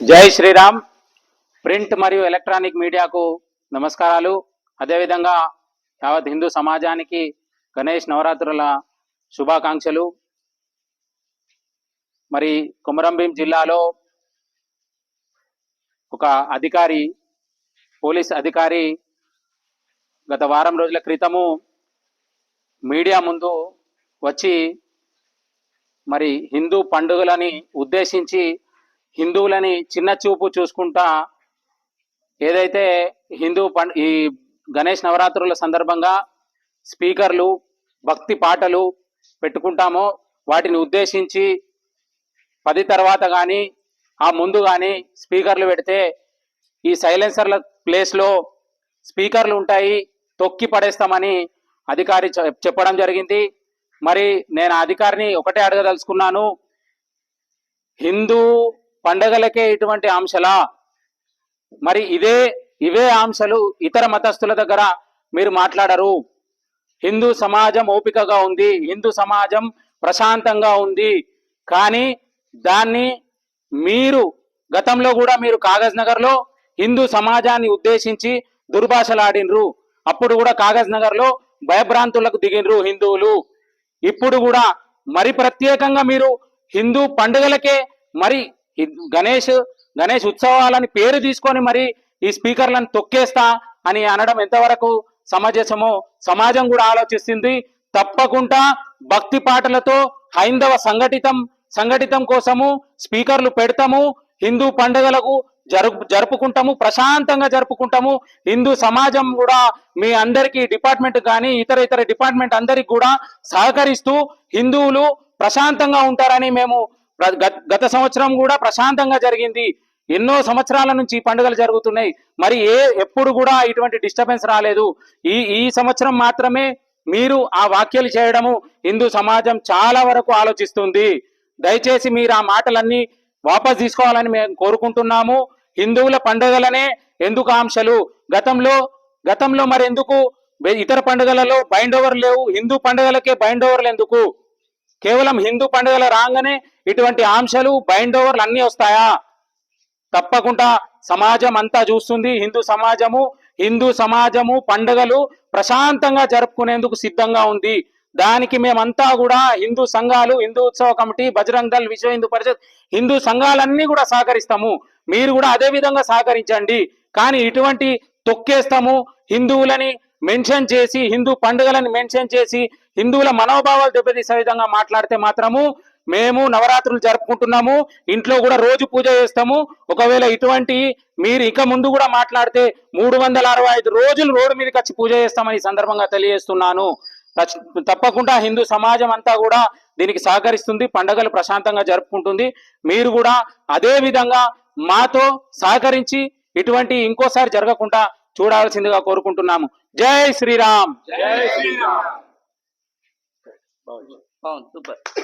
జై శ్రీరామ్. ప్రింట్ మరియు ఎలక్ట్రానిక్ మీడియాకు నమస్కారాలు. అదేవిధంగా యావత్ హిందూ సమాజానికి గణేష్ నవరాత్రుల శుభాకాంక్షలు. మరి కొమరంభీం జిల్లాలో ఒక అధికారి పోలీస్ అధికారి గత వారం రోజుల క్రితము మీడియా ముందు వచ్చి మరి హిందూ పండుగలని ఉద్దేశించి హిందువులని చిన్న చూపు చూసుకుంటా ఏదైతే హిందూ పం ఈ గణేష్ నవరాత్రుల సందర్భంగా స్పీకర్లు భక్తి పాటలు పెట్టుకుంటామో వాటిని ఉద్దేశించి పది తర్వాత కానీ ఆ ముందు కానీ స్పీకర్లు పెడితే ఈ సైలెన్సర్ల ప్లేస్లో స్పీకర్లు ఉంటాయి తొక్కి పడేస్తామని అధికారి చెప్పడం జరిగింది. మరి నేను అధికారిని ఒకటే అడగదలుచుకున్నాను. హిందూ పండగలకే ఇటువంటి ఆంశలా? మరి ఇదే ఇవే ఆంశలు ఇతర మతస్థుల దగ్గర మీరు మాట్లాడరు. హిందూ సమాజం ఓపికగా ఉంది హిందూ సమాజం ప్రశాంతంగా ఉంది. కానీ దాన్ని మీరు గతంలో కూడా మీరు కాగజ్ నగర్లో హిందూ సమాజాన్ని ఉద్దేశించి దుర్భాషలాడినరు. అప్పుడు కూడా కాగజ్ నగర్లో భయభ్రాంతులకు దిగినరు హిందువులు. ఇప్పుడు కూడా మరి ప్రత్యేకంగా మీరు హిందూ పండుగలకే మరి గణేష్ గణేష్ ఉత్సవాలని పేరు తీసుకొని మరి ఈ స్పీకర్లను తొక్కేస్తా అని అనడం ఎంతవరకు సమంజసమో సమాజం కూడా ఆలోచిస్తుంది. తప్పకుండా భక్తి పాటలతో హైందవ సంఘటితం సంఘటితం కోసము స్పీకర్లు పెడతాము. హిందూ పండుగలకు జరుపు జరుపుకుంటాము ప్రశాంతంగా జరుపుకుంటాము. హిందూ సమాజం కూడా మీ అందరికీ డిపార్ట్మెంట్ కానీ ఇతర ఇతర డిపార్ట్మెంట్ అందరికి కూడా సహకరిస్తూ హిందువులు ప్రశాంతంగా ఉంటారని మేము గత- గత సంవత్సరం కూడా ప్రశాంతంగా జరిగింది. ఎన్నో సంవత్సరాల నుంచి ఈ పండుగలు జరుగుతున్నాయి. మరి ఏ ఎప్పుడు కూడా ఇటువంటి డిస్టర్బెన్స్ రాలేదు. ఈ ఈ సంవత్సరం మాత్రమే మీరు ఆ వ్యాఖ్యలు చేయడము హిందూ సమాజం చాలా వరకు ఆలోచిస్తుంది. దయచేసి మీరు ఆ మాటలన్నీ వాపస్ తీసుకోవాలని మేము కోరుకుంటున్నాము. హిందువుల పండుగలనే ఎందుకు ఆంక్షలు? గతంలో గతంలో మరి ఎందుకు ఇతర పండుగలలో బైండ్ ఓవర్ లేవు? హిందూ పండుగలకే బైండ్ ఓవర్లు ఎందుకు? కేవలం హిందూ పండుగల రాగానే ఇటువంటి ఆంశాలు బైండ్ ఓవర్లు అన్నీ వస్తాయా? తప్పకుండా సమాజం అంతా చూస్తుంది. హిందూ సమాజము హిందూ సమాజము పండుగలు ప్రశాంతంగా జరుపుకునేందుకు సిద్ధంగా ఉంది. దానికి మేమంతా కూడా హిందూ సంఘాలు హిందూ ఉత్సవ కమిటీ బజరంగ్ దళ్ విశ్వ హిందూ పరిషత్ హిందూ సంఘాలన్నీ కూడా సహకరిస్తాము. మీరు కూడా అదే విధంగా సహకరించండి. కానీ ఇటువంటి తొక్కేస్తాము. హిందువులని మెన్షన్ చేసి హిందూ పండుగలను మెన్షన్ చేసి హిందువుల మనోభావాలు దెబ్బతీసే విధంగా మాట్లాడితే మాత్రము మేము నవరాత్రులు జరుపుకుంటున్నాము ఇంట్లో కూడా రోజు పూజ చేస్తాము. ఒకవేళ ఇటువంటి మీరు ఇక ముందు కూడా మాట్లాడితే మూడు వందల అరవై ఐదు రోజులు రోడ్డు మీదకి వచ్చి పూజ చేస్తామని సందర్భంగా తెలియజేస్తున్నాను. తప్పకుండా హిందూ సమాజం అంతా కూడా దీనికి సహకరిస్తుంది పండగలు ప్రశాంతంగా జరుపుకుంటుంది. మీరు కూడా అదే విధంగా మాతో సహకరించి ఇటువంటి ఇంకోసారి జరగకుండా చూడాల్సిందిగా కోరుకుంటున్నాము. జై శ్రీరామ్. బాగుంది. సూపర్.